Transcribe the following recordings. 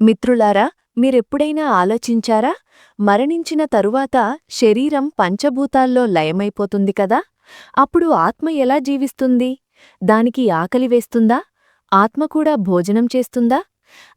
మిత్రులారా మీరెప్పుడైనా ఆలోచించారా? మరణించిన తరువాత శరీరం పంచభూతాల్లో లయమైపోతుంది కదా? అప్పుడు ఆత్మ ఎలా జీవిస్తుంది? దానికి ఆకలి వేస్తుందా? ఆత్మ కూడా భోజనం చేస్తుందా?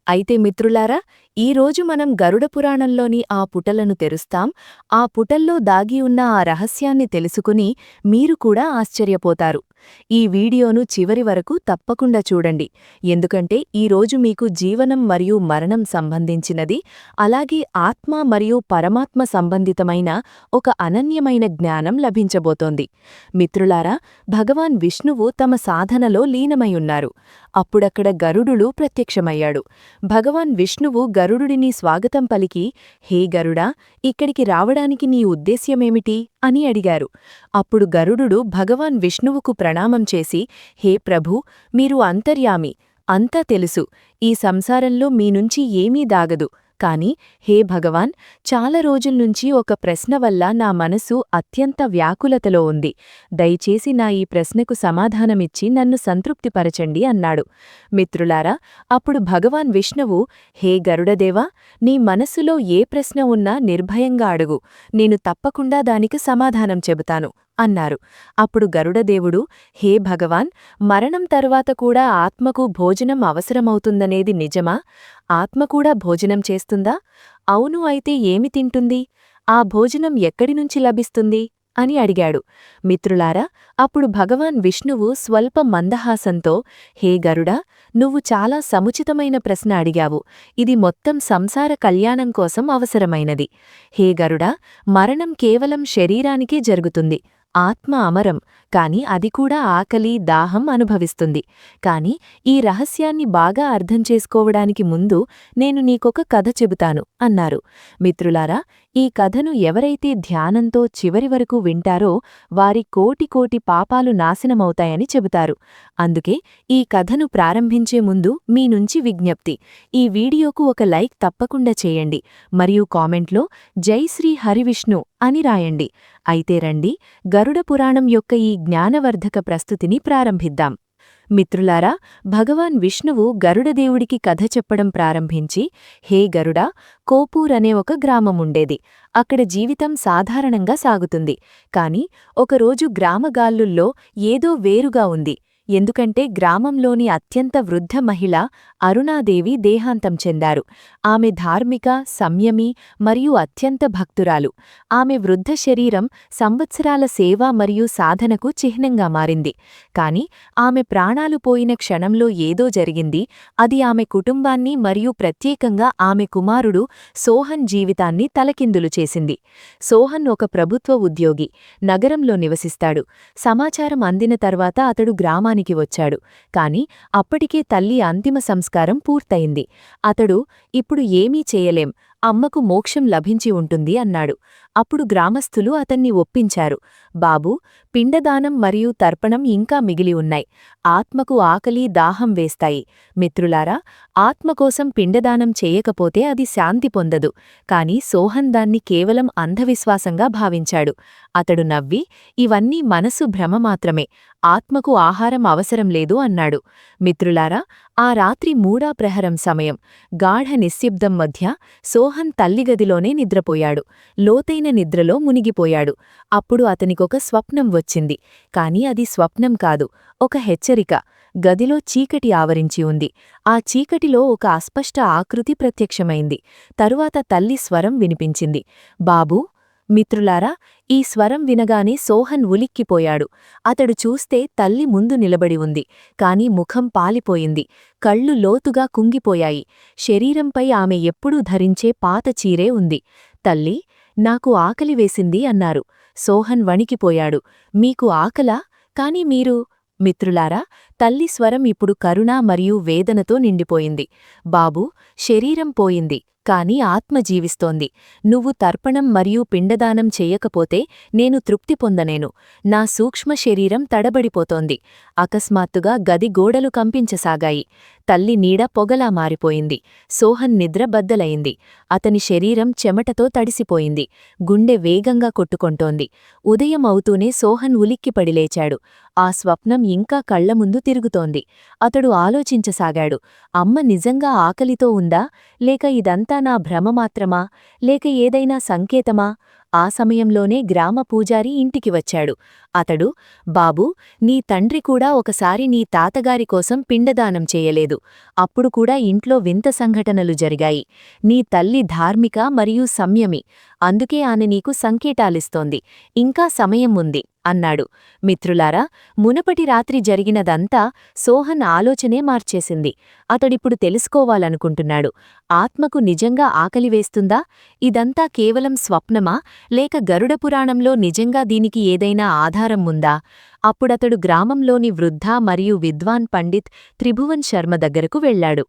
అయితే మిత్రులారా ఈరోజు మనం గరుడ పురాణంలోని ఆ పుటలను తెరుస్తాం. ఆ పుటల్లో దాగి ఉన్న ఆ రహస్యాన్ని తెలుసుకుని మీరు కూడా ఆశ్చర్యపోతారు. ఈ వీడియోను చివరి వరకు తప్పకుండా చూడండి. ఎందుకంటే ఈరోజు మీకు జీవనం మరియు మరణం సంబంధించినది అలాగే ఆత్మ మరియు పరమాత్మ సంబంధితమైన ఒక అనన్యమైన జ్ఞానం లభించబోతోంది. మిత్రులారా భగవాన్ విష్ణువు తమ సాధనలో లీనమైయున్నారు అప్పుడక్కడ గరుడులు ప్రత్యక్షమయ్యాడు. భగవాన్ విష్ణువు గరుడుడిని స్వాగతం పలికి హే గరుడా ఇక్కడికి రావడానికి నీ ఉద్దేశ్యమేమిటి? అని అడిగారు. అప్పుడు గరుడు భగవాన్ విష్ణువుకు ప్రణామం చేసి హే ప్రభూ మీరు అంతర్యామి అంతా తెలుసు. ఈ సంసారంలో మీనుంచి ఏమీ దాగదు. కాని హే భగవాన్ చాలా రోజుల్నుంచి ఒక ప్రశ్న వల్ల నా మనసు అత్యంత వ్యాకులతలో ఉంది. దయచేసి నా ఈ ప్రశ్నకు సమాధానమిచ్చి నన్ను సంతృప్తిపరచండి అన్నాడు. మిత్రులారా అప్పుడు భగవాన్ విష్ణువు హే గరుడదేవా నీ మనస్సులో ఏ ప్రశ్న ఉన్నా నిర్భయంగా అడుగు. నేను తప్పకుండా దానికి సమాధానం చెబుతాను. అన్నారు. అప్పుడు గరుడదేవుడు హే భగవాన్ మరణం తరువాత కూడా ఆత్మకు భోజనం అవసరమవుతుందనేది నిజమా? ఆత్మ కూడా భోజనం చేస్తుందా? అవును అయితే ఏమి తింటుంది? ఆ భోజనం ఎక్కడినుంచి లభిస్తుంది? అని అడిగాడు. మిత్రులారా అప్పుడు భగవాన్ విష్ణువు స్వల్ప మందహాసంతో హే గరుడా నువ్వు చాలా సముచితమైన ప్రశ్న అడిగావు. ఇది మొత్తం సంసార కళ్యాణం కోసం అవసరమైనది. హే గరుడా మరణం కేవలం శరీరానికే జరుగుతుంది. ఆత్మ అమరం కాని అది కూడా ఆకలి దాహం అనుభవిస్తుంది. కాని ఈ రహస్యాన్ని బాగా అర్థం చేసుకోవడానికి ముందు నేను నీకొక కథ చెబుతాను అన్నారు. మిత్రులారా ఈ కథను ఎవరైతే ధ్యానంతో చివరి వరకు వింటారో వారి కోటి కోటి పాపాలు నాశనమవుతాయని చెబుతారు. అందుకే ఈ కథను ప్రారంభించే ముందు మీ నుంచి విజ్ఞప్తి. ఈ వీడియోకు ఒక లైక్ తప్పకుండా చేయండి. మరియు కామెంట్లో జై శ్రీ హరివిష్ణు అని రాయండి. అయితే రండి గరుడ పురాణం యొక్క ఈ జ్ఞానవర్ధక ప్రస్తుతిని ప్రారంభిద్దాం. మిత్రులారా భగవాన్ విష్ణువు గరుడదేవుడికి కథ చెప్పడం ప్రారంభించి హే గరుడా కోపూర్ అనే ఒక గ్రామముండేది. అక్కడ జీవితం సాధారణంగా సాగుతుంది. కాని ఒకరోజు గ్రామగాల్లుల్లో ఏదో వేరుగా ఉంది. ఎందుకంటే గ్రామంలోని అత్యంత వృద్ధ మహిళ అరుణాదేవి దేహాంతం చెందారు. ఆమె ధార్మిక సంయమి మరియు అత్యంత భక్తురాలు. ఆమె వృద్ధ శరీరం సంవత్సరాల సేవ మరియు సాధనకు చిహ్నంగా మారింది. కాని ఆమె ప్రాణాలు పోయిన క్షణంలో ఏదో జరిగింది. అది ఆమె కుటుంబాన్ని మరియు ప్రత్యేకంగా ఆమె కుమారుడు సోహన్ జీవితాన్ని తలకిందులు చేసింది. సోహన్ ఒక ప్రభుత్వ ఉద్యోగి. నగరంలో నివసిస్తాడు. సమాచారం అందిన తర్వాత అతడు గ్రామానికి వచ్చాడు. కాని అప్పటికే తల్లి అంతిమ సంస్కారం పూర్తయింది. అతడు ఇప్పుడు ఏమీ చేయలేం. అమ్మకు మోక్షం లభించి ఉంటుంది అన్నాడు. అప్పుడు గ్రామస్థులు అతన్ని ఒప్పించారు. బాబూ పిండదానం మరియు తర్పణం ఇంకా మిగిలి ఉన్నాయి. ఆత్మకు ఆకలి దాహం వేస్తాయి. మిత్రులారా ఆత్మకోసం పిండదానం చేయకపోతే అది శాంతి పొందదు. కాని సోహన్ దాన్ని కేవలం అంధవిశ్వాసంగా భావించాడు. అతడు నవ్వి ఇవన్నీ మనసు భ్రమ మాత్రమే. ఆత్మకు ఆహారం అవసరం లేదు అన్నాడు. మిత్రులారా ఆ రాత్రి మూడా ప్రహరం సమయం. గాఢ నిశ్శబ్దం మధ్య సోహన్ తల్లిగదిలోనే నిద్రపోయాడు. లోతైన నిద్రలో మునిగిపోయాడు. అప్పుడు అతనికొక స్వప్నం వచ్చింది. కాని అది స్వప్నం కాదు. ఒక హెచ్చరిక. గదిలో చీకటి ఆవరించి ఉంది. ఆ చీకటిలో ఒక అస్పష్ట ఆకృతి ప్రత్యక్షమైంది. తరువాత తల్లి స్వరం వినిపించింది. బాబూ మిత్రులారా ఈ స్వరం వినగానే సోహన్ ఉలిక్కిపోయాడు. అతడు చూస్తే తల్లి ముందు నిలబడి ఉంది. కాని ముఖం పాలిపోయింది. కళ్ళు లోతుగా కుంగిపోయాయి. శరీరంపై ఆమె ఎప్పుడూ ధరించే పాత చీరే ఉంది. తల్లి నాకు ఆకలి వేసింది అన్నారు. సోహన్ వణికిపోయాడు. మీకు ఆకలా? కాని మీరు మిత్రులారా తల్లి స్వరం ఇప్పుడు కరుణ మరియు వేదనతో నిండిపోయింది. బాబూ శరీరం పోయింది. కాని ఆత్మ జీవిస్తోంది. నువ్వు తర్పణం మరియు పిండదానం చెయ్యకపోతే నేను తృప్తి పొందనేను. నా సూక్ష్మ శరీరం తడబడిపోతోంది. అకస్మాత్తుగా గది గోడలు కంపించసాగాయి. తల్లి నీడ పొగలా మారిపోయింది. సోహన్ నిద్ర బద్దలయింది అతని శరీరం చెమటతో తడిసిపోయింది. గుండె వేగంగా కొట్టుకొంటోంది. ఉదయం అవుతూనే సోహన్ ఉలిక్కిపడి లేచాడు. ఆ స్వప్నం ఇంకా కళ్ళ ముందు తిరుగుతోంది. అతడు ఆలోచించసాగాడు. అమ్మ నిజంగా ఆకలితో ఉందా? లేక ఇదంతా నా భ్రమ మాత్రమా? లేక ఏదైనా సంకేతమా? ఆ సమయంలోనే గ్రామ పూజారి ఇంటికి వచ్చాడు. అతడు బాబూ నీ తండ్రి కూడా ఒకసారి నీ తాతగారి కోసం పిండదానం చేయలేదు. అప్పుడు కూడా ఇంట్లో వింత సంఘటనలు జరిగాయి. నీ తల్లి ధార్మిక మరియు సంయమి అందుకే ఆమె నీకు సంకేతాలిస్తోంది. ఇంకా సమయం ఉంది. అన్నాడు. మిత్రులారా మునపటి రాత్రి జరిగినదంతా సోహన్ ఆలోచనే మార్చేసింది. అతడిప్పుడు తెలుసుకోవాలనుకుంటున్నాడు. ఆత్మకు నిజంగా ఆకలివేస్తుందా ఇదంతా కేవలం స్వప్నమా? లేక గరుడ పురాణంలో నిజంగా దీనికి ఏదైనా ఆధారం ఉందా? అప్పుడతడు గ్రామంలోని వృద్ధ మరియు విద్వాన్ పండిత్ త్రిభువన్ శర్మ దగ్గరకు వెళ్ళాడు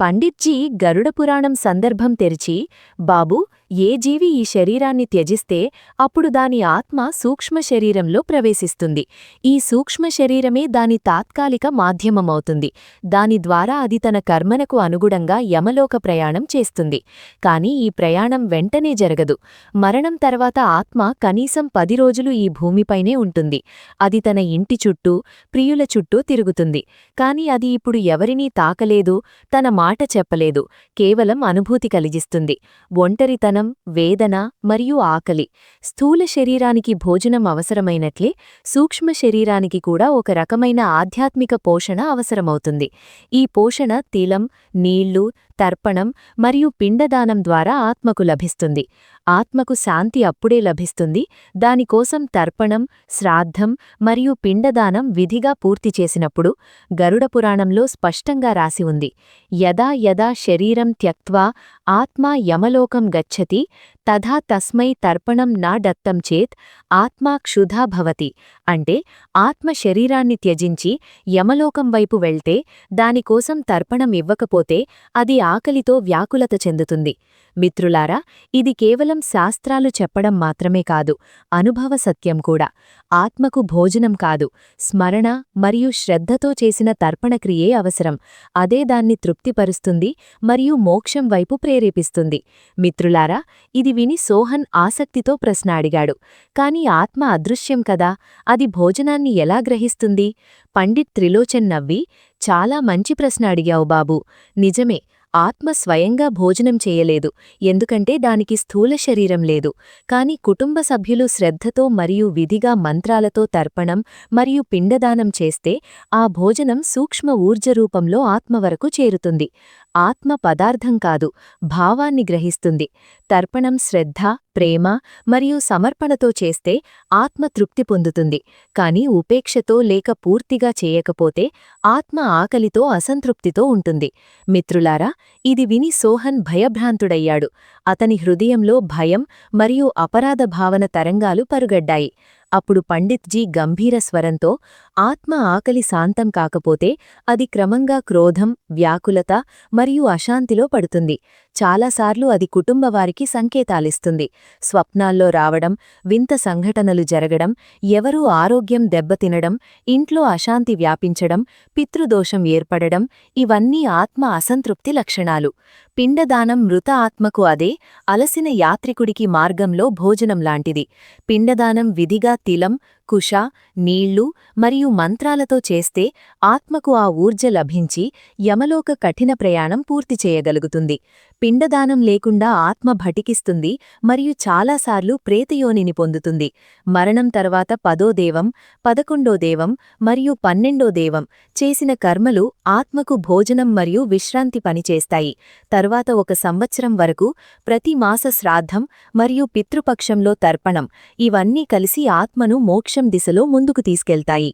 గరుడ గరుడపురాణం సందర్భం తెరిచి బాబూ ఏ జీవి ఈ శరీరాన్ని త్యజిస్తే అప్పుడు దాని ఆత్మ సూక్ష్మ శరీరంలో ప్రవేశిస్తుంది. ఈ సూక్ష్మ శరీరమే దాని తాత్కాలిక మాధ్యమమవుతుంది. దాని ద్వారా అది తన కర్మనకు అనుగుణంగా యమలోక ప్రయాణం చేస్తుంది. కాని ఈ ప్రయాణం వెంటనే జరగదు. మరణం తర్వాత ఆత్మ కనీసం పది రోజులు ఈ భూమిపైనే ఉంటుంది. అది తన ఇంటి చుట్టూ ప్రియుల చుట్టూ తిరుగుతుంది. కాని అది ఇప్పుడు ఎవరినీ తాకలేదు తన మాట చెప్పలేదు కేవలం అనుభూతి కలిగిస్తుంది. ఒంటరితనం వేదన మరియు ఆకలి. స్థూల శరీరానికి భోజనం అవసరమైనట్లే సూక్ష్మ శరీరానికి కూడా ఒక రకమైన ఆధ్యాత్మిక పోషణ అవసరమవుతుంది. ఈ పోషణ తిలం నీళ్ళు తర్పణం మరియు పిండదానం ద్వారా ఆత్మకు లభిస్తుంది. ఆత్మకు శాంతి అప్పుడే లభిస్తుంది. దానికోసం తర్పణం శ్రాద్ధం మరియు పిండదానం విధిగా పూర్తి చేసినప్పుడు గరుడ పురాణంలో స్పష్టంగా రాసి ఉంది. యదా యదా శరీరం త్యక్వా ఆత్మా యమలోకం గచ్చతి తథా తస్మై తర్పణం నా దత్తం చేత్ ఆత్మా క్షుధా భవతి. అంటే ఆత్మ శరీరాన్ని త్యజించి యమలోకం వైపు వెళ్తే దానికోసం తర్పణం ఇవ్వకపోతే అది ఆకలితో వ్యాకులత చెందుతుంది. మిత్రులారా ఇది కేవలం శాస్త్రాలు చెప్పడం మాత్రమే కాదు అనుభవ సత్యం కూడా. ఆత్మకు భోజనం కాదు స్మరణ మరియు శ్రద్ధతో చేసిన తర్పణక్రియే అవసరం. అదే దాన్ని తృప్తిపరుస్తుంది మరియు మోక్షం వైపు ప్రేరేపిస్తుంది. మిత్రులారా ఇది విని సోహన్ ఆసక్తితో ప్రశ్న అడిగాడు. కాని ఆత్మ అదృశ్యం కదా అది భోజనాన్ని ఎలా గ్రహిస్తుంది? పండిత్ త్రిలోచన్ నవ్వి చాలా మంచి ప్రశ్న అడిగావు బాబూ. నిజమే ఆత్మ స్వయంగా భోజనం చేయలేదు. ఎందుకంటే దానికి స్థూల శరీరం లేదు. కాని కుటుంబ సభ్యులు శ్రద్ధతో మరియు విధిగా మంత్రాలతో తర్పణం మరియు పిండదానం చేస్తే ఆ భోజనం సూక్ష్మ ఊర్జ రూపంలో ఆత్మ వరకు చేరుతుంది. ఆత్మ పదార్థం కాదు భావాన్ని గ్రహిస్తుంది. తర్పణం శ్రద్ధ ప్రేమ మరియు సమర్పణతో చేస్తే ఆత్మ తృప్తి పొందుతుంది. కాని ఉపేక్షతో లేక పూర్తిగా చేయకపోతే ఆత్మ ఆకలితో అసంతృప్తితో ఉంటుంది. మిత్రులారా ఇది విని సోహన్ భయభ్రాంతుడయ్యాడు. అతని హృదయంలో భయం మరియు అపరాధ భావన తరంగాలు పరుగడ్డాయి. అప్పుడు పండిత్జీ గంభీర స్వరంతో ఆత్మ ఆకలి శాంతం కాకపోతే అది క్రమంగా క్రోధం వ్యాకులత మరియు అశాంతిలో పడుతుంది. చాలాసార్లు అది కుటుంబవారికి సంకేతాలిస్తుంది. స్వప్నాల్లో రావడం వింత సంఘటనలు జరగడం ఎవరూ ఆరోగ్యం దెబ్బతినడం ఇంట్లో అశాంతి వ్యాపించడం పితృదోషం ఏర్పడడం ఇవన్నీ ఆత్మ అసంతృప్తి లక్షణాలు. పిండదానం మృత ఆత్మకు అదే అలసిన యాత్రికుడికి మార్గంలో భోజనం లాంటిది. పిండదానం విధిగా తిలం కుష నీళ్ళు మరియు మంత్రాలతో చేస్తే ఆత్మకు ఆ ఊర్జ లభించి యమలోక కఠిన ప్రయాణం పూర్తి చేయగలుగుతుంది. పిండదానం లేకుండా ఆత్మ భటికిస్తుంది మరియు చాలాసార్లు ప్రేతయోనిని పొందుతుంది. మరణం తర్వాత పదో దేవం పదకొండో దేవం మరియు పన్నెండో దేవం చేసిన కర్మలు ఆత్మకు భోజనం మరియు విశ్రాంతి పనిచేస్తాయి తర్వాత ఒక సంవత్సరం వరకు ప్రతి మాస శ్రాద్ధం మరియు పితృపక్షంలో తర్పణం ఇవన్నీ కలిసి ఆత్మను మోక్షం దిశలో ముందుకు తీసుకెళ్తాయి.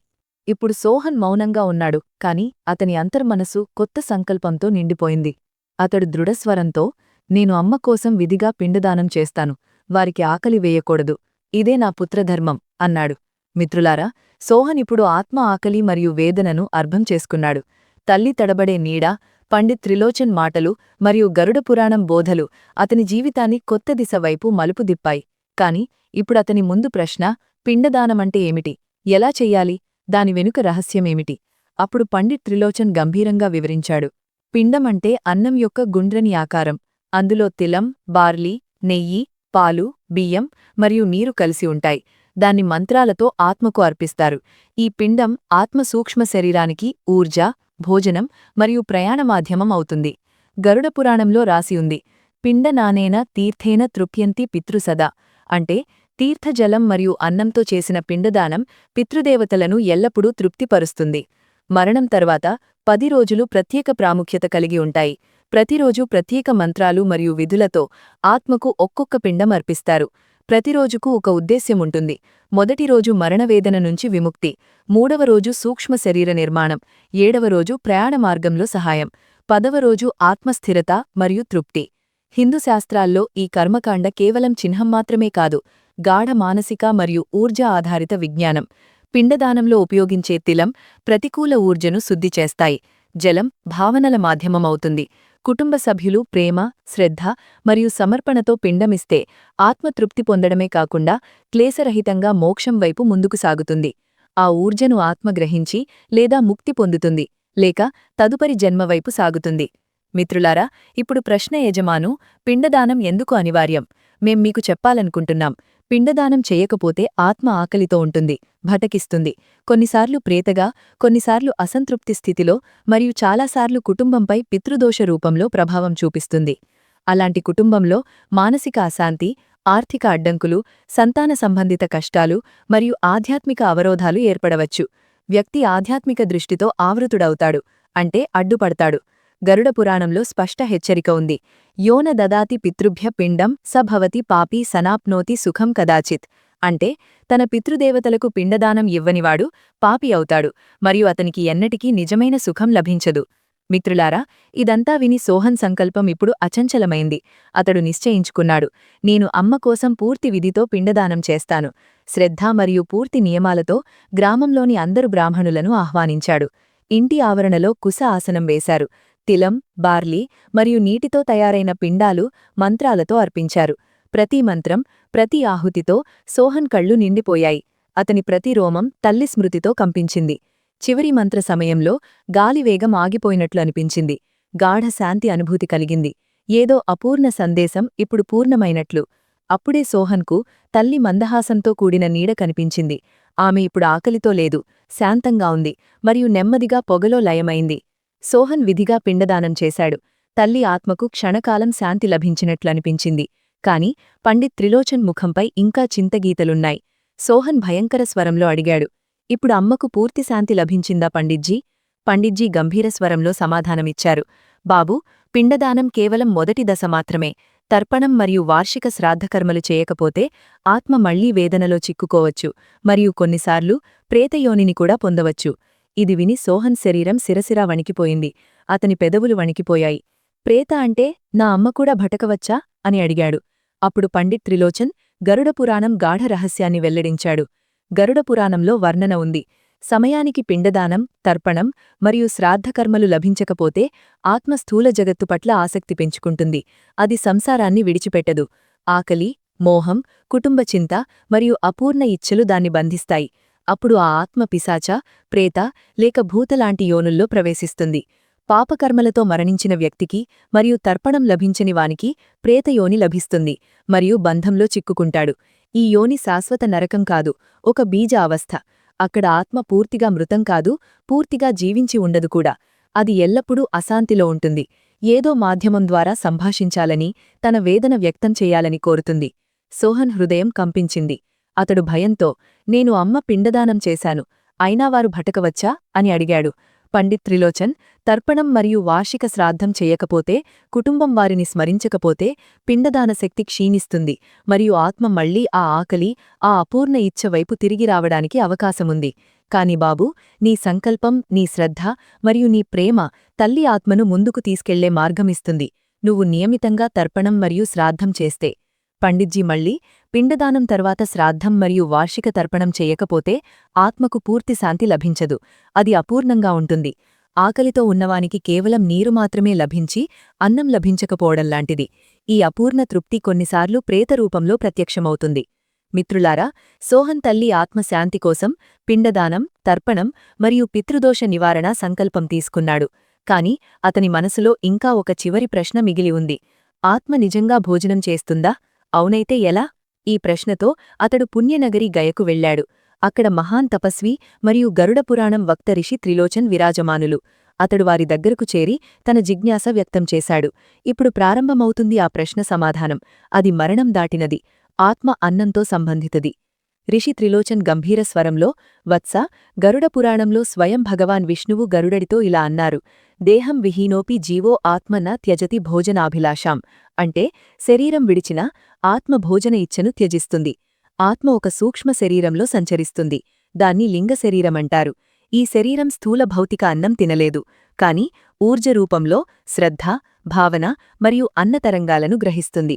ఇప్పుడు సోహన్ మౌనంగా ఉన్నాడు కాని అతని అంతర్మనసు కొత్త సంకల్పంతో నిండిపోయింది. అతడు దృఢస్వరంతో నేను అమ్మ కోసం విధిగా పిండదానం చేస్తాను వారికి ఆకలి వేయకూడదు ఇదే నా పుత్రధర్మం అన్నాడు. మిత్రులారా సోహన్ ఇప్పుడు ఆత్మ ఆకలి మరియు వేదనను అర్థం చేసుకున్నాడు. తల్లి తడబడే నీడ పండిత్ త్రిలోచన్ మాటలు మరియు గరుడ పురాణం బోధలు అతని జీవితాన్ని కొత్త దిశ వైపు మలుపు దిప్పాయి కాని ఇప్పుడతని ముందు ప్రశ్న పిండదానమంటే ఏమిటి? ఎలా చెయ్యాలి దాని వెనుక రహస్యమేమిటి? అప్పుడు పండిట్ త్రిలోచన్ గంభీరంగా వివరించాడు. పిండమంటే అన్నం యొక్క గుండ్రని ఆకారం. అందులో తిలం బార్లీ నెయ్యి పాలు బియ్యం మరియు నీరు కలిసి ఉంటాయి. దాన్ని మంత్రాలతో ఆత్మకు అర్పిస్తారు. ఈ పిండం ఆత్మ సూక్ష్మ శరీరానికి ఊర్జ భోజనం మరియు ప్రయాణ మాధ్యమం అవుతుంది. గరుడ పురాణంలో రాసి ఉంది పిండ నానేన తీర్థేన తృప్యంతి పితృసదా అంటే తీర్థజలం మరియు అన్నంతో చేసిన పిండదానం పితృదేవతలను ఎల్లప్పుడూ తృప్తిపరుస్తుంది. మరణం తర్వాత పది రోజులు ప్రత్యేక ప్రాముఖ్యత కలిగి ఉంటాయి. ప్రతిరోజు ప్రత్యేక మంత్రాలు మరియు విధులతో ఆత్మకు ఒక్కొక్క పిండం అర్పిస్తారు. ప్రతిరోజుకు ఒక ఉద్దేశ్యముంటుంది మొదటి రోజు మరణవేదన నుంచి విముక్తి. మూడవ రోజు సూక్ష్మ శరీర నిర్మాణం. ఏడవ రోజు ప్రయాణ మార్గంలో సహాయం. పదవ రోజు ఆత్మస్థిరత మరియు తృప్తి. హిందూ శాస్త్రాల్లో ఈ కర్మకాండ కేవలం చిహ్నం మాత్రమే కాదు గాఢ మానసిక మరియు ఊర్జ ఆధారిత విజ్ఞానం. పిండదానంలో ఉపయోగించే తిలం ప్రతికూల ఊర్జను శుద్ధి చేస్తాయి. జలం భావనల మాధ్యమమవుతుంది. కుటుంబ సభ్యులు ప్రేమ శ్రద్ధ మరియు సమర్పణతో పిండమిస్తే ఆత్మతృప్తి పొందడమే కాకుండా క్లేశరహితంగా మోక్షం వైపు ముందుకు సాగుతుంది. ఆ ఊర్జను ఆత్మ గ్రహించి లేదా ముక్తి పొందుతుంది లేక తదుపరి జన్మవైపు సాగుతుంది. మిత్రులారా ఇప్పుడు ప్రశ్న యజమాను పిండదానం ఎందుకు అనివార్యం? మేం మీకు చెప్పాలనుకుంటున్నాం. పిండదానం చేయకపోతే ఆత్మ ఆకలితో ఉంటుంది భటకిస్తుంది. కొన్నిసార్లు ప్రేతగా కొన్నిసార్లు అసంతృప్తి స్థితిలో మరియు చాలాసార్లు కుటుంబంపై పితృదోష రూపంలో ప్రభావం చూపిస్తుంది. అలాంటి కుటుంబంలో మానసిక అశాంతి ఆర్థిక అడ్డంకులు సంతాన సంబంధిత కష్టాలు మరియు ఆధ్యాత్మిక అవరోధాలు ఏర్పడవచ్చు. వ్యక్తి ఆధ్యాత్మిక దృష్టితో ఆవృతుడవుతాడు అంటే అడ్డుపడతాడు. గరుడ పురాణంలో స్పష్ట హెచ్చరిక ఉంది. యోన దదాతి పితృభ్య పిండం సభవతి పాపి సనాప్నోతి సుఖం కదాచిత్. అంటే తన పితృదేవతలకు పిండదానం ఇవ్వనివాడు పాపి అవుతాడు మరియు అతనికి ఎన్నటికీ నిజమైన సుఖం లభించదు. మిత్రులారా ఇదంతా విని సోహన్ సంకల్పం ఇప్పుడు అచంచలమైంది. అతడు నిశ్చయించుకున్నాడు. నేను అమ్మ కోసం పూర్తి విధితో పిండదానం చేస్తాను. శ్రద్ధ మరియు పూర్తి నియమాలతో గ్రామంలోని అందరు బ్రాహ్మణులను ఆహ్వానించాడు. ఇంటి ఆవరణలో కుశ ఆసనం వేశారు. తిలం బార్లీ మరియు నీటితో తయారైన పిండాలు మంత్రాలతో అర్పించారు. ప్రతి మంత్రం ప్రతి ఆహుతితో సోహన్ కళ్ళు నిండిపోయాయి. అతని ప్రతి రోమం తల్లి స్మృతితో కంపించింది. చివరి మంత్ర సమయంలో గాలివేగం ఆగిపోయినట్లు అనిపించింది. గాఢ శాంతి అనుభూతి కలిగింది. ఏదో అపూర్ణ సందేశం ఇప్పుడు పూర్ణమైనట్లు. అప్పుడే సోహన్కు తల్లి మందహాసంతో కూడిన నీడ కనిపించింది. ఆమె ఇప్పుడు ఆకలితో లేదు. శాంతంగా ఉంది. మరియు నెమ్మదిగా పొగలో లయమైంది. సోహన్ విధిగా పిండదానం చేశాడు. తల్లి ఆత్మకు క్షణకాలం శాంతి లభించినట్లనిపించింది. కాని పండిత్ త్రిలోచన్ ముఖంపై ఇంకా చింతగీతలున్నాయి. సోహన్ భయంకర స్వరంలో అడిగాడు. ఇప్పుడు అమ్మకు పూర్తి శాంతి లభించిందా పండిజ్జీ పండిజ్జీ గంభీర స్వరంలో సమాధానమిచ్చారు. బాబూ పిండదానం కేవలం మొదటి దశ మాత్రమే. తర్పణం మరియు వార్షిక శ్రాద్ధకర్మలు చేయకపోతే ఆత్మ మళ్ళీ వేదనలో చిక్కుకోవచ్చు. మరియు కొన్నిసార్లు ప్రేతయోనిని కూడా పొందవచ్చు. ఇది విని సోహన్ శరీరం సిరసిరా వణికిపోయింది. అతని పెదవులు వణికిపోయాయి. ప్రేత అంటే నా అమ్మ కూడా భటకవచ్చా? అని అడిగాడు. అప్పుడు పండిట్ త్రిలోచన్ గరుడపురాణం గాఢ రహస్యాన్ని వెల్లడించాడు. గరుడపురాణంలో వర్ణన ఉంది. సమయానికి పిండదానం తర్పణం మరియు శ్రాద్ధకర్మలు లభించకపోతే ఆత్మ స్థూల జగత్తు పట్ల ఆసక్తి పెంచుకుంటుంది. అది సంసారాన్ని విడిచిపెట్టదు. ఆకలి మోహం కుటుంబ చింత మరియు అపూర్ణ ఇచ్ఛలు దాన్ని బంధిస్తాయి. అప్పుడు ఆ ఆత్మ పిశాచ ప్రేత లేక భూతలాంటి యోనుల్లో ప్రవేశిస్తుంది. పాపకర్మలతో మరణించిన వ్యక్తికి మరియు తర్పణం లభించని వానికి ప్రేతయోని లభిస్తుంది మరియు బంధంలో చిక్కుకుంటాడు. ఈ యోని శాశ్వత నరకం కాదు ఒక బీజ అవస్థ. అక్కడ ఆత్మ పూర్తిగా మృతం కాదు పూర్తిగా జీవించి ఉండదు కూడా. అది ఎల్లప్పుడూ అశాంతిలో ఉంటుంది. ఏదో మాధ్యమం ద్వారా సంభాషించాలని తన వేదన వ్యక్తం చేయాలని కోరుతుంది. సోహన్ హృదయం కంపించింది. అతడు భయంతో నేను అమ్మ పిండదానం చేశాను అయినా వారు భటకవచ్చా? అని అడిగాడు. పండిత్ త్రిలోచన్ తర్పణం మరియు వార్షిక శ్రాద్ధం చేయకపోతే కుటుంబం వారిని స్మరించకపోతే పిండదాన శక్తి క్షీణిస్తుంది మరియు ఆత్మ మళ్ళీ ఆ ఆకలి ఆ అపూర్ణ ఇచ్చ వైపు తిరిగి రావడానికి అవకాశముంది. కాని బాబూ నీ సంకల్పం నీ శ్రద్ధ మరియు నీ ప్రేమ తల్లి ఆత్మను ముందుకు తీసుకెళ్ళే మార్గమిస్తుంది. నువ్వు నియమితంగా తర్పణం మరియు శ్రాద్ధం చేస్తే. పండిత్జీ మళ్ళీ పిండదానం తర్వాత శ్రాద్ధం మరియు వార్షిక తర్పణం చేయకపోతే ఆత్మకు పూర్తి శాంతి లభించదు. అది అపూర్ణంగా ఉంటుంది. ఆకలితో ఉన్నవానికి కేవలం నీరు మాత్రమే లభించి అన్నం లభించకపోవడం లాంటిది. ఈ అపూర్ణ తృప్తి కొన్నిసార్లు ప్రేతరూపంలో ప్రత్యక్షమవుతుంది. మిత్రులారా సోహన్ తల్లి ఆత్మశాంతి కోసం పిండదానం తర్పణం మరియు పితృదోష నివారణ సంకల్పం తీసుకున్నాడు. కాని అతని మనసులో ఇంకా ఒక చివరి ప్రశ్న మిగిలి ఉంది. ఆత్మ నిజంగా భోజనం చేస్తుందా? అవునైతే ఎలా? ఈ ప్రశ్నతో అతడు పుణ్యనగరి గయకు వెళ్ళాడు అక్కడ మహాన్ తపస్వి మరియు గరుడ పురాణం వక్త రిషి త్రిలోచన్ విరాజమానులు. అతడు వారి దగ్గరకు చేరి తన జిజ్ఞాస వ్యక్తం చేశాడు. ఇప్పుడు ప్రారంభమవుతుంది ఆ ప్రశ్న సమాధానం. అది మరణం దాటినది. ఆత్మ అన్నంతో సంబంధితది. రిషి త్రిలోచన్ గంభీర స్వరంలో వత్స గరుడ పురాణంలో స్వయం భగవాన్ విష్ణువు గరుడడితో ఇలా అన్నారు. దేహం విహీనోపి జీవో ఆత్మన త్యజతి భోజనాభిలాషాం. అంటే శరీరం విడిచినా ఆత్మ భోజన ఇచ్చను త్యజిస్తుంది. ఆత్మ ఒక సూక్ష్మ శరీరంలో సంచరిస్తుంది. దాన్ని లింగ శరీరమంటారు ఈ శరీరం స్థూల భౌతిక అన్నం తినలేదు. కాని ఊర్జ రూపంలో శ్రద్ధ భావన మరియు అన్నతరంగాలను గ్రహిస్తుంది.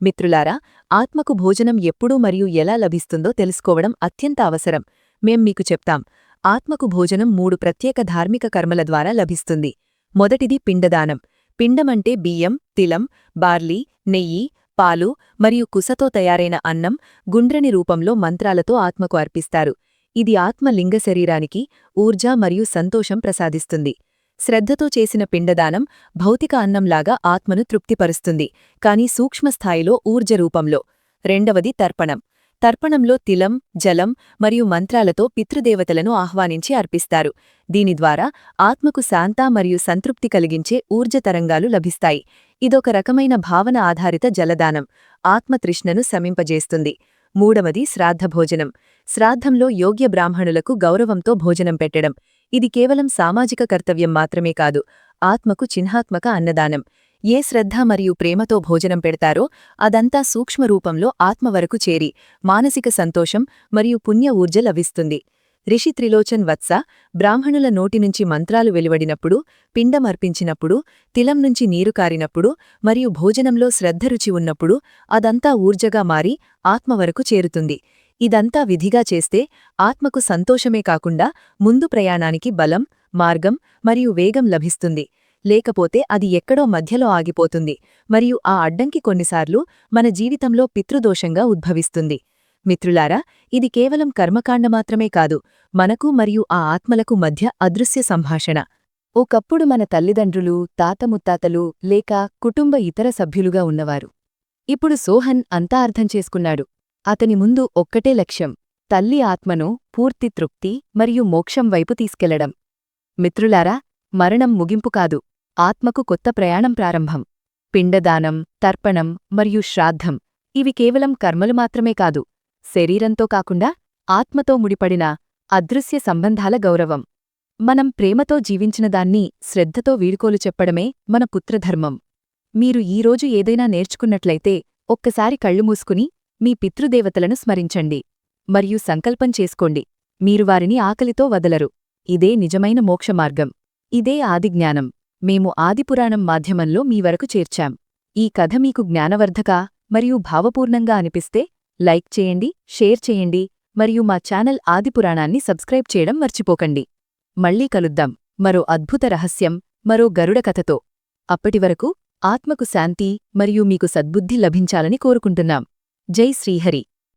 మిత్రులారా ఆత్మకు భోజనం ఎప్పుడు మరియు ఎలా లభిస్తుందో తెలుసుకోవడం అత్యంత అవసరం. మేం మీకు చెప్తాం. ఆత్మకు భోజనం మూడు ప్రత్యేక ధార్మిక కర్మల ద్వారా లభిస్తుంది. మొదటిది పిండదానం. పిండమంటే బియ్యం తిలం బార్లీ నెయ్యి పాలు మరియు కుసతో తయారైన అన్నం గుండ్రని రూపంలో మంత్రాలతో ఆత్మకు అర్పిస్తారు. ఇది ఆత్మ లింగ శరీరానికి ఊర్జ మరియు సంతోషం ప్రసాదిస్తుంది. శ్రద్ధతో చేసిన పిండదానం భౌతిక అన్నంలాగా ఆత్మను తృప్తిపరుస్తుంది కాని సూక్ష్మస్థాయిలో ఊర్జ రూపంలో. రెండవది తర్పణం. తర్పణంలో తిలం జలం మరియు మంత్రాలతో పితృదేవతలను ఆహ్వానించి అర్పిస్తారు. దీని ద్వారా ఆత్మకు శాంత మరియు సంతృప్తి కలిగించే ఊర్జ తరంగాలు లభిస్తాయి. ఇదొక రకమైన భావన ఆధారిత జలదానం. ఆత్మతృష్ణను శమింపజేస్తుంది మూడవది శ్రాద్ధభోజనం శ్రాద్ధంలో యోగ్య బ్రాహ్మణులకు గౌరవంతో భోజనం పెట్టడం. ఇది కేవలం సామాజిక కర్తవ్యం మాత్రమే కాదు ఆత్మకు చిహ్నాత్మక అన్నదానం. ఏ శ్రద్ధ మరియు ప్రేమతో భోజనం పెడతారో అదంతా సూక్ష్మరూపంలో ఆత్మ వరకు చేరి మానసిక సంతోషం మరియు పుణ్య ఊర్జ లభిస్తుంది. రిషి త్రిలోచన్ వత్స బ్రాహ్మణుల నోటి నుంచి మంత్రాలు వెలువడినప్పుడు పిండమర్పించినప్పుడు తిలం నుంచి నీరు కారినప్పుడు మరియు భోజనంలో శ్రద్ధరుచి ఉన్నప్పుడు అదంతా ఊర్జగా మారి ఆత్మ వరకు చేరుతుంది. ఇదంతా విధిగా చేస్తే ఆత్మకు సంతోషమే కాకుండా ముందు ప్రయాణానికి బలం మార్గం మరియు వేగం లభిస్తుంది. లేకపోతే అది ఎక్కడో మధ్యలో ఆగిపోతుంది మరియు ఆ అడ్డంకి కొన్నిసార్లు మన జీవితంలో పితృదోషంగా ఉద్భవిస్తుంది. మిత్రులారా ఇది కేవలం కర్మకాండ మాత్రమే కాదు మనకు మరియు ఆ ఆత్మలకు మధ్య అదృశ్య సంభాషణ. ఒకప్పుడు మన తల్లిదండ్రులు తాతముత్తాతలు లేక కుటుంబ ఇతర సభ్యులుగా ఉన్నవారు. ఇప్పుడు సోహన్ అంతా అర్థం చేసుకున్నాడు. అతని ముందు ఒక్కటే లక్ష్యం తల్లి ఆత్మను పూర్తి తృప్తి మరియు మోక్షం వైపు తీసుకెళ్ళడం. మిత్రులారా మరణం ముగింపు కాదు ఆత్మకు కొత్త ప్రయాణం ప్రారంభం. పిండదానం తర్పణం మరియు శ్రాద్ధం ఇవి కేవలం కర్మలు మాత్రమే కాదు శరీరంతో కాకుండా ఆత్మతో ముడిపడిన అదృశ్య సంబంధాల గౌరవం. మనం ప్రేమతో జీవించిన దాన్ని శ్రద్ధతో వీడుకోలు చెప్పడమే మన పుత్రధర్మం. మీరు ఈరోజు ఏదైనా నేర్చుకున్నట్లయితే ఒక్కసారి కళ్ళు మూసుకుని మీ పితృదేవతలను స్మరించండి. మరియు సంకల్పం చేసుకోండి. మీరు వారిని ఆకలితో వదలరు. ఇదే నిజమైన మోక్షమార్గం ఇదే ఆదిజ్ఞానం మేము ఆదిపురాణం మాధ్యమంలో మీ వరకు చేర్చాం. ఈ కథ మీకు జ్ఞానవర్ధక మరియు భావపూర్ణంగా అనిపిస్తే లైక్ చేయండి షేర్ చేయండి మరియు మా ఛానల్ ఆదిపురాణాన్ని సబ్స్క్రైబ్ చేయడం మర్చిపోకండి. మళ్ళీ కలుద్దాం. మరో అద్భుత రహస్యం మరో గరుడ కథతో. అప్పటివరకు ఆత్మకు శాంతి మరియు మీకు సద్బుద్ధి లభించాలని కోరుకుంటున్నాం. జై శ్రీహరి.